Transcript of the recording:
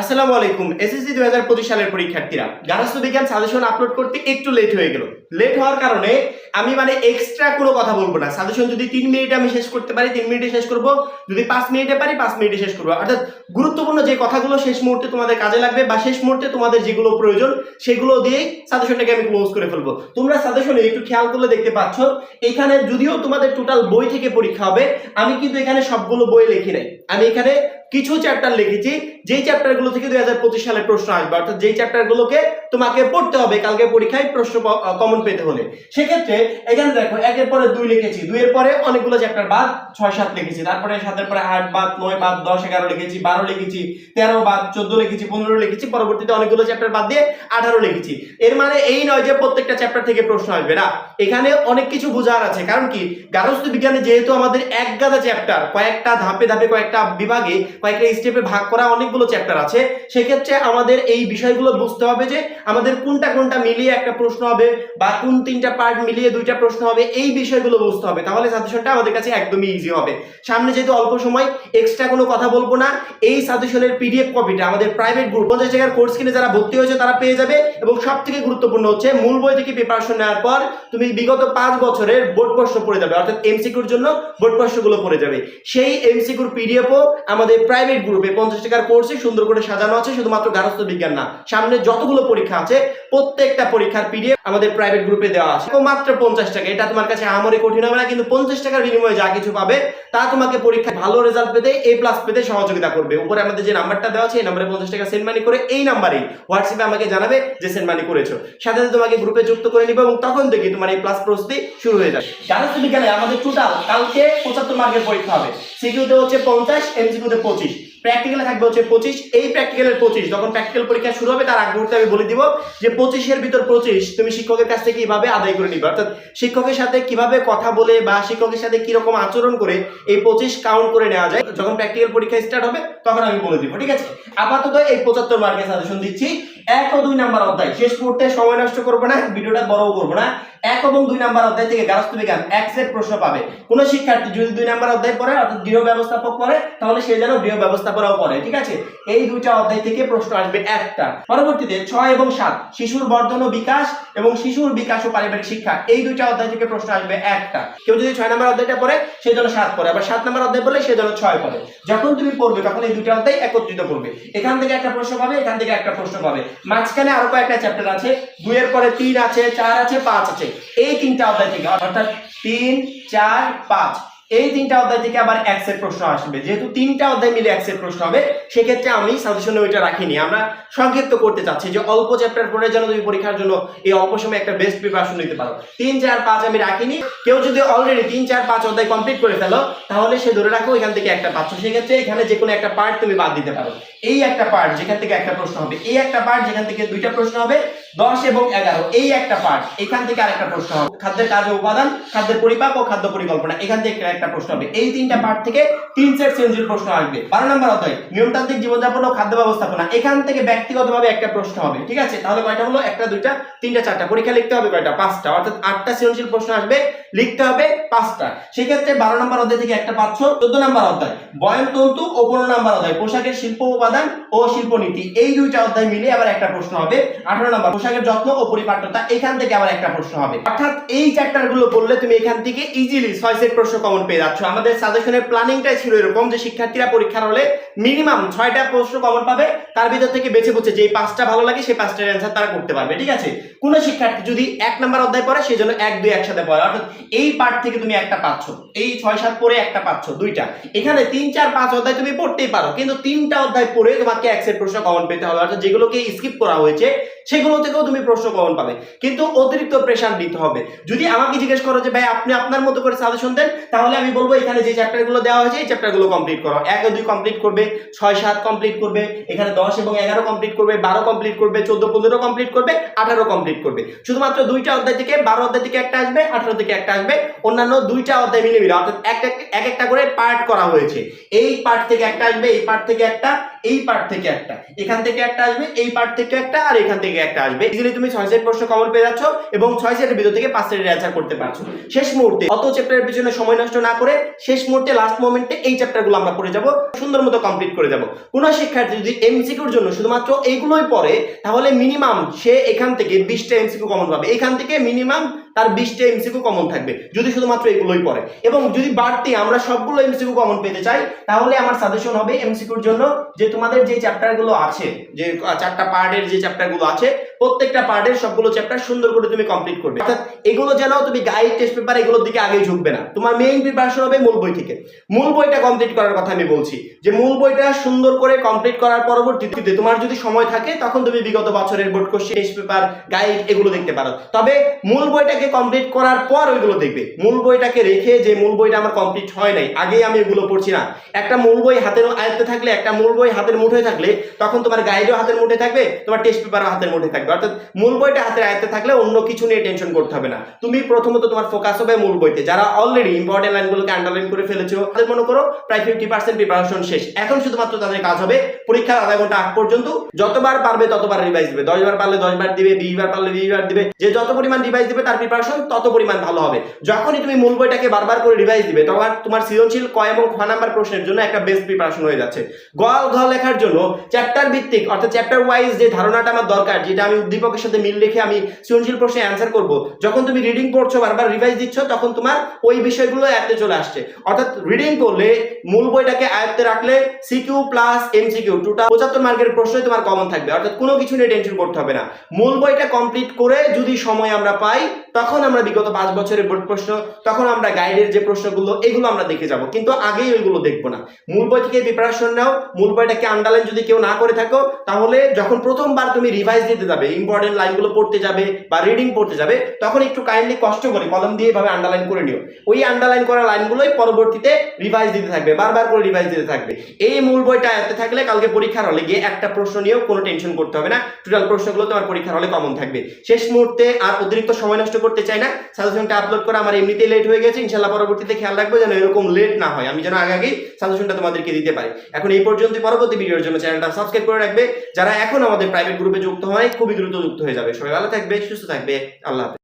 আসসালামু আলাইকুম এসএসসি দুই হাজার পঁচিশ সালের পরীক্ষার্থীরা। গার্হস্থ্য বিজ্ঞান সাজেশন আপলোড করতে একটু লেট হয়ে গেল। লেট হওয়ার কারণে আমি মানে এক্সট্রা কোনো কথা বলব না। সাজেশন যদি তিন মিনিটে আমি শেষ করতে পারি, তিন মিনিটে শেষ করব। যদি পাঁচ মিনিটে পারি, পাঁচ মিনিটে শেষ করব। অর্থাৎ গুরুত্বপূর্ণ যে কথাগুলো শেষ মুহূর্তে তোমাদের কাজে লাগবে বা শেষ মুহূর্তে তোমাদের যেগুলো প্রয়োজন, সেগুলো দিয়েই সাজেশনটাকে আমি ক্লোজ করে ফেলব। তোমরা সাজেশনে একটু খেয়াল করলে দেখতে পাচ্ছ, এখানে যদিও তোমাদের টোটাল বই থেকে পরীক্ষা হবে, আমি কিন্তু এখানে সবগুলো বই লিখি নাই। আমি এখানে কিছু চ্যাপ্টার লিখেছি, যেই চ্যাপ্টারগুলো থেকে দুই হাজার পঁচিশ সালে প্রশ্ন আসবে, অর্থাৎ যেই চ্যাপ্টারগুলোকে তোমাকে পড়তে হবে কালকে পরীক্ষায় প্রশ্ন কমন পেতে হলে। সেক্ষেত্রে এখানে দেখো, একের পরে দুই লিখেছি, দুইয়ের পরে অনেকগুলো চ্যাপ্টার বাদ, ছয়, সাত লিখেছি, তারপরে সাতের পরে আট, বাদ, নয়, বাদ, দশ, এগারো লিখেছি, বারো লিখেছি, তেরো বাদ, চোদ্দ লিখেছি, পনেরো লিখেছি, পরবর্তীতে অনেকগুলো চ্যাপ্টার বাদ দিয়ে আঠারো লিখেছি। এর মানে এই নয় যে প্রত্যেকটা চ্যাপ্টার থেকে প্রশ্ন আসবে, না। এখানে অনেক কিছু বোঝার আছে, কারণ কি? গার্হস্থ্য বিজ্ঞানে যেহেতু আমাদের এক গাদা চ্যাপ্টার কয়েকটা ধাপে ধাপে কয়েকটা বিভাগে, কয়েকটা স্টেপে ভাগ করা অনেকগুলো চ্যাপ্টার আছে। সেক্ষেত্রে আমাদের এই বিষয়গুলো বুঝতে হবে যে আমাদের কোনটা কোনটা মিলিয়ে একটা প্রশ্ন হবে বা কোন তিনটা পার্ট মিলিয়ে দুইটা প্রশ্ন হবে, এই বিষয়গুলো বুঝতে হবে। তাহলে সাজেশনটা আমাদের কাছে একদমই ইজি হবে। সামনে যেহেতু অল্প সময় এক্সট্রা কোনো কথা বলব না। এই সাজেশনের পিডিএফ কপিটা আমাদের প্রাইভেট গ্রুপ পঞ্চাশ টাকার কোর্স কিনে যারা ভর্তি হয়েছে তারা পেয়ে যাবে এবং সব থেকে গুরুত্বপূর্ণ হচ্ছে, মূল বই থেকে প্রিপারেশন নেওয়ার পর তুমি বিগত পাঁচ বছরের বোর্ড প্রশ্ন পড়ে যাবে, অর্থাৎ এমসিকিউর জন্য বোর্ড প্রশ্নগুলো পড়ে যাবে। সেই এমসিকিউর পিডিএফও আমাদের প্রাইভেট গ্রুপে পঞ্চাশ টাকার কোর্সে সুন্দর করে সাজানো আছে, শুধুমাত্র গার্হস্থ্য বিজ্ঞান না, সামনে যতগুলো পরীক্ষা আছে, প্রত্যেকটা পরীক্ষার পিডিএফ আমাদের প্রাইভেট গ্রুপে দেওয়া আছে। মাত্র পঞ্চাশ টাকা, এটা তোমার কাছে আমরে কঠিন হবে না, কিন্তু পঞ্চাশ টাকার বিনিময়ে যা কিছু পাবে, তা তোমাকে পরীক্ষায় ভালো রেজাল্ট পেতে এ প্লাস পেতে সহযোগিতা করবে। উপরে আমাদের যে নাম্বারটা দেওয়া আছে, এই নাম্বারে পঞ্চাশ টাকা সেন্ড মানি করে এই নাম্বারেই হোয়াটসঅ্যাপে আমাকে জানাবে যে সেন্ড মানি করেছ। সাথে সাথে তোমাকে গ্রুপে যুক্ত করে নিবে এবং তখন থেকে তোমার এই প্লাস প্রস্তুতি শুরু হয়ে যাবে। গার্হস্থ্য বিজ্ঞানে আমাদের টোটাল কালকে পঁচাত্তর মার্কের পরীক্ষা হবে। সিকিউতে হচ্ছে পঞ্চাশ এমসিকিউতে পঁচিশ। প্র্যাকটিক্যালে থাকবে হচ্ছে পঁচিশ। এই পঁচিশ, যখন পরীক্ষা শুরু হবে, তার আমি বলে দিব যে পঁচিশের ভিতর পঁচিশ তুমি শিক্ষকের কাছ থেকে কীভাবে আদায় করে নিবে? অর্থাৎ শিক্ষকের সাথে কীভাবে কথা বলে বা শিক্ষকের সাথে কীরকম আচরণ করে এই পঁচিশ কাউন্ট করে নেওয়া যায়? যখন প্র্যাকটিক্যাল পরীক্ষা স্টার্ট হবে, তখন আমি বলে দিব, ঠিক আছে? আপাতত এই পঁচাত্তর মার্কের সাজেশন দিচ্ছি। এক ও দুই নাম্বার অধ্যায়। শেষ মুহূর্তে সময় নষ্ট করব না, ভিডিওটা বড়ও করব না। এক এবং দুই নাম্বার অধ্যায় থেকে গার্হস্থ্য বিজ্ঞান এক সেট প্রশ্ন পাবে। কোনো শিক্ষার্থী যদি দুই নাম্বার অধ্যায় পড়ে, অর্থাৎ গৃহ ব্যবস্থাপক পড়ে, তাহলে সে যেন গৃহ ব্যবস্থাপনাও পড়ে, ঠিক আছে? এই দুইটা অধ্যায় থেকে প্রশ্ন আসবে একটা। পরবর্তীতে ছয় এবং সাত, শিশুর বর্ধন ও বিকাশ এবং শিশুর বিকাশ ও পারিবারিক শিক্ষা, এই দুইটা অধ্যায় থেকে প্রশ্ন আসবে একটা। কেউ যদি ছয় নাম্বার অধ্যায়টা পড়ে, সে যেন সাত পড়ে, আবার সাত নাম্বার অধ্যায় পড়লে সে যেন ছয় পড়ে। যখন তুমি পড়বে, তখন এই দুইটা অধ্যায় একত্রিত করবে। এখান থেকে একটা প্রশ্ন পাবে, এখান থেকে একটা প্রশ্ন পাবে। মাঝখানে আরও কয়েকটা চ্যাপ্টার আছে, দুইয়ের পরে তিন আছে, চার আছে, পাঁচ আছে। এই তিনটা অধ্যায় থেকে অর্থাৎ তিন, চার, পাঁচ, এই তিনটা অধ্যায় থেকে আবার এক সেট প্রশ্ন আসবে। যেহেতু তিনটা অধ্যায় মিলে এক সেট প্রশ্ন হবে, সেক্ষেত্রে আমি সাজেশনে ওইটা রাখিনি। আমরা সংক্ষিপ্ত করতে চাচ্ছি যে অল্প চ্যাপ্টার পড়ে যেন তুমি পরীক্ষার জন্য এই অল্প সময় একটা বেস্ট প্রিপারেশন নিতে পারো। তিন, চার, পাঁচ আমি রাখিনি। কেউ যদি অলরেডি তিন, চার, পাঁচ অধ্যায় কমপ্লিট করে ফেলো, তাহলে সে ধরে রাখো এখান থেকে একটা পাচ্ছ। সেক্ষেত্রে এখানে যে কোনো একটা পার্ট তুমি বাদ দিতে পারো। এই একটা পার্ট যেখান থেকে একটা প্রশ্ন হবে, এই একটা পার্ট যেখান থেকে দুইটা প্রশ্ন হবে দশ এবং এগারো। এই একটা পার্ট এখান থেকে আরেকটা প্রশ্ন হবে। খাদ্যের কাজ উপাদান, খাদ্যের পরিপাক ও খাদ্য পরিকল্পনা, এখান থেকে একটা প্রশ্ন হবে। এই তিনটা পার্ট থেকে তিন সেট সেন্সির প্রশ্ন আসবে। বারো নম্বর অধ্যায়, নিয়মতান্ত্রিক জীবনযাপন ও খাদ্য ব্যবস্থাপনা, এখান থেকে ব্যক্তিগতভাবে একটা প্রশ্ন হবে। ঠিক আছে? তাহলে কয়টা হলো? একটা, দুইটা, তিনটা, চারটা। পরীক্ষা লিখতে হবে কয়টা? পাঁচটা। অর্থাৎ আটটা সৃজনশীল প্রশ্ন আসবে, লিখতে হবে পাঁচটা। সেক্ষেত্রে বারো নম্বর অধ্যায় থেকে একটা পাচ্ছ। চোদ্দ নম্বর অধ্যায়, বয়ন তন্তু ও পনেরো নম্বর অধ্যায়, পোশাকের শিল্প উপাদান ও শিল্প নীতি এই দুইটা অধ্যায় মিলে আবার একটা প্রশ্ন হবে। আঠারো নম্বর পোশাকের যত্ন ও পরিপাট্যতা এখান থেকে আবার একটা প্রশ্ন হবে। অর্থাৎ এই চ্যাপ্টারগুলো বললে তুমি এখান থেকে ইজিলি ছয় সেট প্রশ্ন কমন পেয়ে যাচ্ছ। আমাদের সাজেশনের প্ল্যানিংটাই ছিল এরকম যে শিক্ষার্থীরা পরীক্ষার হলে মিনিমাম ছয়টা প্রশ্ন কমন পাবে, তার ভিতর থেকে বেছে বুঝে যে পাঁচটা ভালো লাগে সেই পাঁচটার অ্যান্সার তারা করতে পারবে, ঠিক আছে? কোন শিক্ষার্থী যদি এক নাম্বার অধ্যায় পড়ে সেই জন্য এক, দুই একসাথে পড়ে। অর্থাৎ এই পার্ট থেকে তুমি একটা পাচ্ছ। এই ছয়, সাত পড়ে একটা পাচ্ছ, দুইটা। এখানে তিন, চার, পাঁচ অধ্যায় তুমি পড়তেই পারো, কিন্তু তিনটা অধ্যায় পড়ে তোমাকে এক সেট প্রশ্ন কমন পেতে হবে। অর্থাৎ যেগুলোকে স্কিপ করা হয়েছে সেগুলো থেকেও তুমি প্রশ্ন কমন পাবে। কিন্তু অতিরিক্ত প্রেশার দিতে হবে। যদি আমাকে জিজ্ঞেস করো যে, ভাই, আপনি আপনার মতো করে সাজেশন দেন, তাহলে আমি বলব, এখানে যে চ্যাপ্টারগুলো দেওয়া হয়েছে, এই চ্যাপ্টারগুলো কমপ্লিট করো। এক দুই কমপ্লিট করবে, ছয় সাত কমপ্লিট করবে, এখানে দশ এবং এগারো কমপ্লিট করবে, বারো কমপ্লিট করবে, চোদ্দ পনেরো কমপ্লিট করবে, আঠারো কমপ্লিট করবে। শুধুমাত্র দুইটা অধ্যায় থেকে বারো অধ্যায় থেকে একটা আসবে, আঠারো থেকে একটা আসবে। অন্যান্য দুইটা অধ্যায় মিলে মিলে অর্থাৎ এক এক- এক একটা করে পার্ট করা হয়েছে। এই পার্ট থেকে একটা আসবে, এই পার্ট থেকে একটা, এই পার্ট থেকে একটা। এখান থেকে একটা আসবে, এই পার্ট থেকে একটা, আর এখান থেকে একটা আসবে। থাকবে। ইজিলি তুমি ছয় সেট প্রশ্ন কমন পেয়ে যাচ্ছ এবং ছয় সেটের ভিতর থেকে পাঁচ সেটের অ্যান্সার করতে পারছ। শেষ মুহূর্তে, অত চ্যাপ্টারের পিছনে সময় নষ্ট না করে শেষ মুহূর্তে লাস্ট মোমেন্টে এই চ্যাপ্টারগুলো আমরা পড়ে যাব, সুন্দর মতো কমপ্লিট করে যাব। কোনো শিক্ষার্থী যদি এমসিকিউর জন্য শুধুমাত্র এইগুলোই পড়ে, তাহলে মিনিমাম সে এখান থেকে বিশটা এমসিকিউ কমন পাবে। এখান থেকে মিনিমাম তার বিশটা এমসিকিউ কমন থাকবে, যদি শুধুমাত্র এগুলোই পড়ে। এবং যদি বাড়তি আমরা সবগুলো এমসিকিউ কমন পেতে চাই, তাহলে আমার সাজেশন হবে এমসিকিউর জন্য যে তোমাদের যে চ্যাপ্টারগুলো আছে, যে চারটা পার্টের যে চ্যাপ্টারগুলো আছে প্রত্যেকটা পার্টের সবগুলো চ্যাপ্টার সুন্দর করে তুমি কমপ্লিট করবে। অর্থাৎ এগুলো যেন তুমি গাইড টেস্ট পেপার এগুলোর দিকে আগে ঝুঁকবে না। তোমার মেইন প্রিপারেশন হবে মূল বই থেকে। মূল বইটা কমপ্লিট করার কথা আমি বলছি। যে মূল বইটা সুন্দর করে কমপ্লিট করার পরবর্তীতে তোমার যদি সময় থাকে, তখন তুমি বিগত বছরের board question test paper guide এগুলো দেখতে পারো। তবে মূল বইটাকে কমপ্লিট করার পর ওইগুলো দেখবে। মূল বইটাকে রেখে যে মূল বইটা আমার কমপ্লিট হয় নাই, আগেই আমি এগুলো পড়ছি না। একটা মূল বই হাতের আয়ত্তে থাকলে, একটা মূল বই হাতের মুঠোয় থাকলে, তখন তোমার গাইডও হাতের মুঠে থাকবে, তোমার টেস্ট পেপারও হাতের মুঠে থাকবে। অর্থাৎ মূল বইটা হাতের আয়ত্তে থাকলে অন্য কিছু নিয়ে টেনশন করতে হবে না। তুমি প্রথমত তোমার ফোকাস হবে মূল বইতে। যারা অলরেডি ইম্পর্টেন্ট লাইনগুলোকে আন্ডারলাইন করে ফেলেছো, তাদের মনে করো প্রায় ফিফটি পার্সেন্ট প্রিপারেশন শেষ। এখন শুধুমাত্র তাদের কাজ হবে পরীক্ষার আধা ঘণ্টা আগ পর্যন্ত যতবার পারবে ততবার রিভাইজ দিবে। দশ বার পারলে দশ বার দিবে বিশ বার পারলে বিশ বার দিবে। যে যত পরিমাণ রিভাইজ দিবে তার প্রিপারেশন তত পরিমাণ ভালো হবে। যখনই তুমি মূল বইটাকে বারবার করে রিভাইজ দিবে, তখন তোমার সৃজনশীল ক এবং খ নাম্বার প্রশ্নের জন্য একটা বেস্ট প্রিপারেশন হয়ে যাচ্ছে। গল ঘ লেখার জন্য চ্যাপ্টার ভিত্তিক, অর্থাৎ চ্যাপ্টার ওয়াইজ যে ধারণাটা আমার দরকার, যেটা আমি উদ্দীপকের সাথে মিল রেখে আমি সৃজনশীল প্রশ্নে অ্যান্সার করব। যখন তুমি রিডিং পড়ছো, বারবার রিভাইজ দিচ্ছ, তখন তোমার ওই বিষয়গুলো আয়ত্তে চলে আসছে। অর্থাৎ রিডিং করলে মূল বইটাকে আয়ত্তে রাখলে সিকিউ প্লাস এমসিকিউ টোটাল পঁচাত্তর মার্কের প্রশ্নই তোমার কমন থাকবে। অর্থাৎ কোনো কিছু নিয়ে টেনশন করতে হবে না। মূল বইটা কমপ্লিট করে যদি সময় আমরা পাই, তখন আমরা বিগত পাঁচ বছরের বোর্ড প্রশ্ন, তখন আমরা গাইডের যে প্রশ্নগুলো, এগুলো আমরা দেখে যাব। কিন্তু আগেই ওইগুলো দেখব না। মূল বই থেকে প্রিপারেশন নাও। মূল বইটাকে আন্ডারলাইন যদি কেউ না করে থাকো, তাহলে যখন প্রথমবার তুমি রিভাইজ দিতে যাবে ইম্পর্টেন্ট লাইনগুলো পড়তে যাবে বা রিডিং পড়তে যাবে, তখন একটু কাইন্ডলি কষ্ট করে কলম দিয়ে এভাবে আন্ডারলাইন করে নিও। ওই আন্ডারলাইন করা লাইনগুলোই পরবর্তীতে রিভাইজ দিতে থাকবে, বারবার করে রিভাইজ দিতে থাকবে। এই মূল বইটা এতে থাকলে কালকে পরীক্ষার হলে গিয়ে একটা প্রশ্ন নিয়েও কোনো টেনশন করতে হবে না। টোটাল প্রশ্নগুলো তোমার পরীক্ষার হলে কমন থাকবে। শেষ মুহূর্তে আর অতিরিক্ত সময় নষ্ট করতে চাই না। সাজেশনটা আপলোড করা আমার এমনিতেই লেট হয়ে গেছে। ইনশাল্লাহ পরবর্তীতে খেয়াল রাখব যেন এরকম লেট না হয়। আমি যেন আগে আগেই সাজেশনটা তোমাদেরকে দিতে পারি। এখন এই পর্যন্ত পরবর্তী ভিডিওর জন্য চ্যানেলটা সাবস্ক্রাইব করে রাখবে। যারা এখন আমাদের প্রাইভেট গ্রুপে যুক্ত হয়, খুবই দ্রুত যুক্ত হয়ে যাবে। সবাই ভালো থাকবে সুস্থ থাকবে। আল্লাহ হাফেজ।